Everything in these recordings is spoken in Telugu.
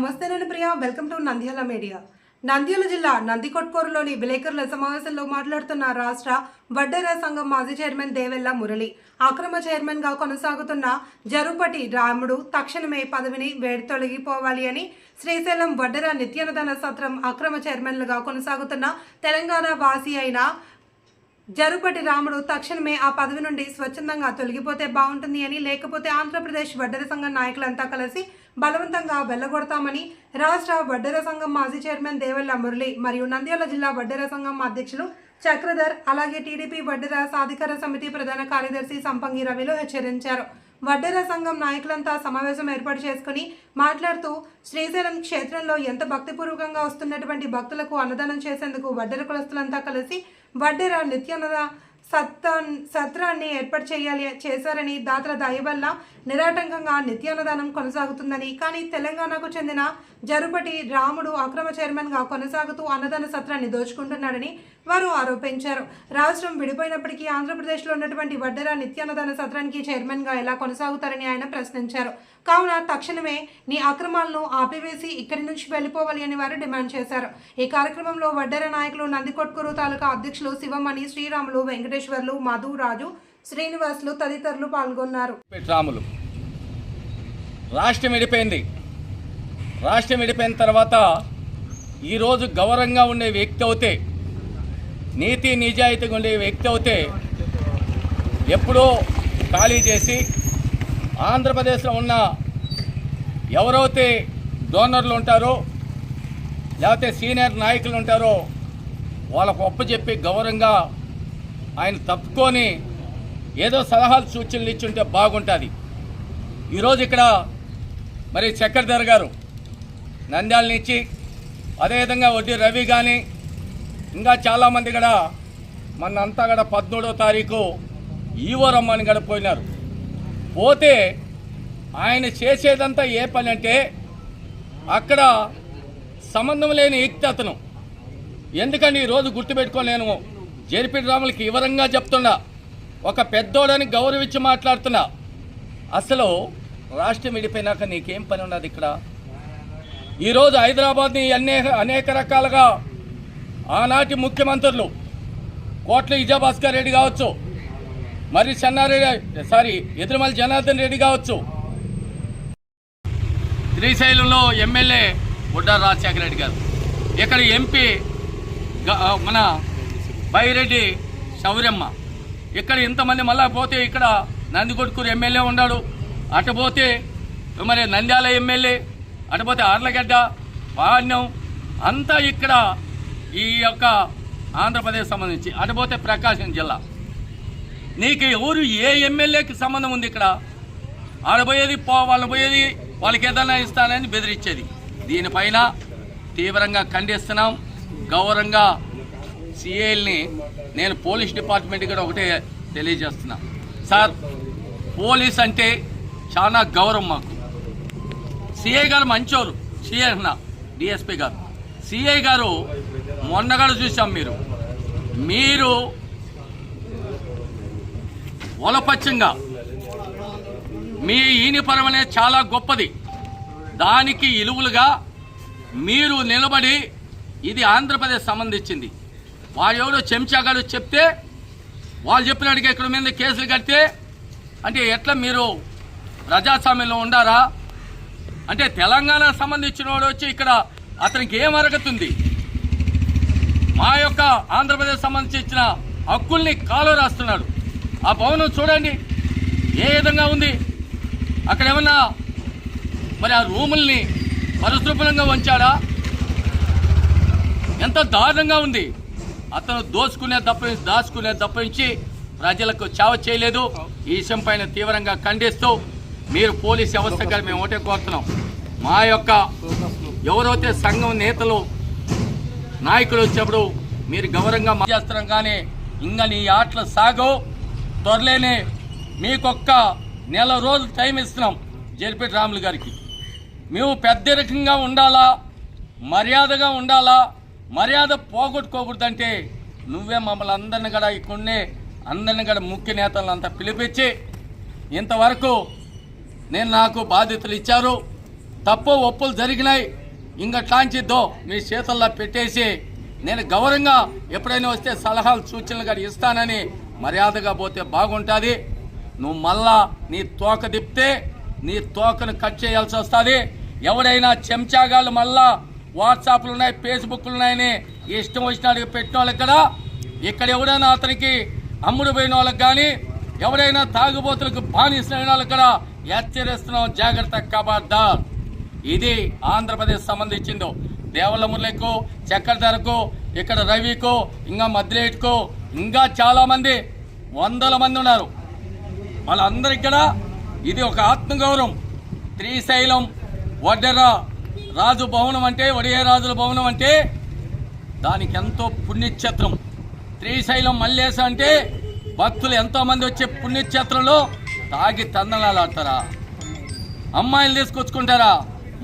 నమస్తే నేను Priya. Welcome to Nandyala media. Nandyala జిల్లా నందికొట్కూరులోని విలేకరుల సమావేశంలో మాట్లాడుతున్న రాష్ట్ర వడ్డేరా సంఘం మాజీ చైర్మన్ దేవెల్ల మురళి అక్రమ చైర్మన్గా కొనసాగుతున్న జరుపటి రాముడు తక్షణమే పదవిని వేడి తొలగిపోవాలి అని శ్రీశైలం వడ్డెర నిత్యానదాన సత్రం అక్రమ చైర్మన్లుగా కొనసాగుతున్న తెలంగాణ వాసి అయిన జరుపటి రాముడు తక్షణమే ఆ పదవి నుండి స్వచ్ఛందంగా తొలగిపోతే బాగుంటుంది అని లేకపోతే ఆంధ్రప్రదేశ్ వడ్డర సంఘం నాయకులంతా కలిసి బలవంతంగా వెళ్ళగొడతామని రాష్ట్ర వడ్డెర సంఘం మాజీ చైర్మన్ దేవెల్ల మురళి మరియు నంద్యాల జిల్లా వడ్డెర సంఘం అధ్యక్షులు చక్రధర్ అలాగే టీడీపీ వడ్డెర సాధికార సమితి ప్రధాన కార్యదర్శి సంపంగి రవిలు హెచ్చరించారు. వడ్డెర సంఘం నాయకులంతా సమావేశం ఏర్పాటు చేసుకుని మాట్లాడుతూ శ్రీశైలం క్షేత్రంలో ఎంత భక్తిపూర్వకంగా వస్తున్నటువంటి భక్తులకు అన్నదానం చేసేందుకు వడ్డెర కులస్తులంతా కలిసి వడ్డెర నిత్యాన్నద సత్త సత్రాన్ని ఏర్పాటు చేయాలి చేశారని దాతల దయ వల్ల నిరాటంకంగా నిత్యాన్నదానం కొనసాగుతుందని కానీ తెలంగాణకు చెందిన జరుపటి రాముడు అక్రమ చైర్మన్గా కొనసాగుతూ అన్నదాన సత్రాన్ని దోచుకుంటున్నాడని వారు ఆరోపించారు. రాష్ట్రం విడిపోయినప్పటికీ ఆంధ్రప్రదేశ్లో ఉన్నటువంటి వడ్డెర నిత్యాన్నదాన సత్రానికి చైర్మన్గా ఎలా కొనసాగుతారని ఆయన ప్రశ్నించారు. కావున తక్షణమే నీ అక్రమాలను ఆపివేసి ఇక్కడి నుంచి వెళ్ళిపోవాలి అని వారు డిమాండ్ చేశారు. ఈ కార్యక్రమంలో వడ్డెర నాయకులు నందికొట్కూరు తాలూకా అధ్యక్షులు శివమణి శ్రీరాములు వెంకటేశ్వర మధు మధురాజు శ్రీనివాసులు తదితరులు పాల్గొన్నారు. రాములు. రాష్ట్రం విడిపోయింది. రాష్ట్రం విడిపోయిన తర్వాత ఈరోజు గౌరవంగా ఉండే వ్యక్తి అవుతే నీతి నిజాయితీగా ఉండే వ్యక్తి అవుతే ఎప్పుడో ఖాళీ చేసి ఆంధ్రప్రదేశ్లో ఉన్న ఎవరైతే డోనర్లు ఉంటారో లేకపోతే సీనియర్ నాయకులు ఉంటారో వాళ్ళకు ఒప్పచెప్పి గౌరవంగా ఆయన తప్పుకొని ఏదో సలహాలు సూచనలు ఇచ్చుంటే బాగుంటుంది. ఈరోజు ఇక్కడ మరి చక్రధర్ గారు నంద్యాల నుంచి అదేవిధంగా వడ్డీ రవి కానీ ఇంకా చాలామంది కూడా మనంతా కూడా పద్మూడో తారీఖు ఈవో రమ్మని కూడా పోయినారు. పోతే ఆయన చేసేదంతా ఏ పని అంటే అక్కడ సంబంధం లేని వ్యక్తి అతను. ఎందుకని ఈరోజు గుర్తుపెట్టుకో నేను జేరిపి రాములకి వివరంగా చెప్తున్నా. ఒక పెద్దోడని గౌరవించి మాట్లాడుతున్నా. అసలు రాష్ట్రం విడిపోయినాక నీకేం పని ఉన్నది ఇక్కడ? ఈరోజు హైదరాబాద్ని అనేక అనేక రకాలుగా ఆనాటి ముఖ్యమంత్రులు కోట్ల విజయభాస్కర్ రెడ్డి కావచ్చు మరి చెన్నారెడ్డి సారీ ఎదురుమల్లి జనార్దన్ రెడ్డి కావచ్చు. శ్రీశైలంలో ఎమ్మెల్యే బుడ్డా రాజశేఖర రెడ్డి గారు. ఇక్కడ ఎంపీ మన బైరెడ్డి శౌర్యమ్మ. ఇక్కడ ఇంతమంది మళ్ళా పోతే ఇక్కడ నందికొట్కూరు ఎమ్మెల్యే ఉన్నాడు అటు పోతే మరి నంద్యాల ఎమ్మెల్యే అటు పోతే ఆర్లగడ్డ పాణ్యం అంతా ఇక్కడ ఈ యొక్క ఆంధ్రప్రదేశ్ సంబంధించి. అటు పోతే ప్రకాశం జిల్లా. నీకు ఎవరు ఏ ఎమ్మెల్యేకి సంబంధం ఉంది ఇక్కడ? ఆడపోయేది పో వాళ్ళు పోయేది వాళ్ళకి ఏదైనా ఇస్తానని బెదిరించేది. దీనిపైన తీవ్రంగా ఖండిస్తున్నాం. గౌరవంగా సిఐల్ని నేను పోలీస్ డిపార్ట్మెంట్ కూడా ఒకటే తెలియజేస్తున్నా. సార్ పోలీస్ అంటే చాలా గౌరవం మాకు. సిఐ గారు మంచోరు. సిఐ అన్న డిఎస్పి గారు. సిఐ గారు మొన్నగాడు చూసాం మీరు. మీరు ఒలపచ్చంగా మీ ఈనిపరం అనేది చాలా గొప్పది. దానికి ఇలువలుగా మీరు నిలబడి ఇది ఆంధ్రప్రదేశ్ సంబంధించింది. వాడు ఎవడో చెంచాగాడు చెప్తే వాళ్ళు చెప్పినట్టుగా ఇక్కడ మీద కేసులు కడితే అంటే ఎట్లా మీరు ప్రజాస్వామ్యంలో ఉండారా? అంటే తెలంగాణ సంబంధించిన వాడు వచ్చి ఇక్కడ అతనికి ఏం అరగతుంది మా యొక్క ఆంధ్రప్రదేశ్ సంబంధించిన హక్కుల్ని కాలు రాస్తున్నాడు. ఆ భవనం చూడండి ఏ విధంగా ఉంది? అక్కడ ఏమన్నా మరి ఆ రూముల్ని పరిశుభ్రంగా ఉంచాడా ఎంత దారుణంగా ఉంది? అతను దోచుకునే తప్ప దాచుకునే దప్పించి ప్రజలకు చావ చేయలేదు. ఈ విషయం పైన తీవ్రంగా ఖండిస్తూ మీరు పోలీస్ వ్యవస్థ గారు మేము ఒకటే కోరుతున్నాం. మా యొక్క ఎవరైతే సంఘం నేతలు నాయకులు వచ్చినప్పుడు మీరు గౌరవంగా మా- చేస్తున్నాం కానీ ఇంకా నీ ఆటలు సాగు త్వరలోనే మీకొక్క నెల రోజులు టైం ఇస్తున్నాం జేరిపేట రాములు గారికి. మేము పెద్ద రకంగా ఉండాలా? మర్యాదగా ఉండాలా? మర్యాద పోగొట్టుకోకూడదంటే నువ్వే మమ్మల్ని అందరిని కూడా ఇక్కడనే అందరిని కూడా ముఖ్య నేతలను అంతా పిలిపించి ఇంతవరకు నేను నాకు బాధ్యతలు ఇచ్చారు. తప్పు ఒప్పులు జరిగినాయి. ఇంకట్లాంచిద్దో మీ చేతుల్లో పెట్టేసి నేను గౌరవంగా ఎప్పుడైనా వస్తే సలహాలు సూచనలు కూడా ఇస్తానని మర్యాదగా పోతే బాగుంటుంది. నువ్వు మళ్ళా నీ తోక తిప్పితే నీ తోకను కట్ చేయాల్సి వస్తుంది. ఎవడైనా చెంచాగాళ్ళు మళ్ళా వాట్సాప్లు ఉన్నాయి ఫేస్బుక్లు ఉన్నాయని ఇష్టం వచ్చినట్టుగా పెట్టిన వాళ్ళకి ఇక్కడ ఇక్కడ ఎవడైనా అతనికి అమ్ముడు పోయిన వాళ్ళకి కానీ ఎవరైనా తాగుబోతులకు బానిసిన వాళ్ళకి కూడా హెచ్చరిస్తున్నాం జాగ్రత్త కబార్దార్ ఇది ఆంధ్రప్రదేశ్ సంబంధించిందో. దేవల మురళికు చక్రధరకు ఇక్కడ రవికు ఇంకా మద్రేట్కు ఇంకా చాలామంది వందల మంది ఉన్నారు. వాళ్ళందరికీ కూడా ఇది ఒక ఆత్మగౌరవం. శ్రీశైలం వడ్డెర రాజు భవనం అంటే ఒడియే రాజుల భవనం అంటే దానికి ఎంతో పుణ్యక్షేత్రం. శ్రీశైలం మల్లేశ అంటే భక్తులు ఎంతోమంది వచ్చే పుణ్యక్షేత్రంలో తాగి తందనాలాడతారా అమ్మాయిలు తీసుకొచ్చుకుంటారా?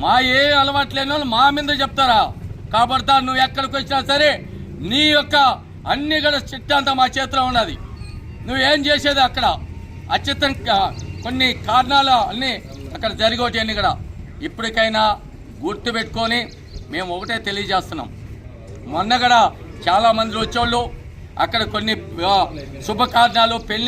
మా ఏ అలవాటు లేని వాళ్ళు మా మీద చెప్తారా? కాబట్టి నువ్వు ఎక్కడికి వచ్చినా సరే నీ యొక్క అన్ని కూడా చిట్టంతా మా చేతిలో ఉన్నది. నువ్వేం చేసేది అక్కడ? అచ్చితంగా కొన్ని కారణాలు అన్నీ అక్కడ జరిగోటి అన్ని కూడా ఇప్పటికైనా గుర్తు పెట్టుకొని మేము ఒకటే తెలియజేస్తున్నాం. మొన్న కూడా చాలా మంది వచ్చేవాళ్ళు అక్కడ కొన్ని శుభకారణాలు శుభ కారణాలు పెళ్ళి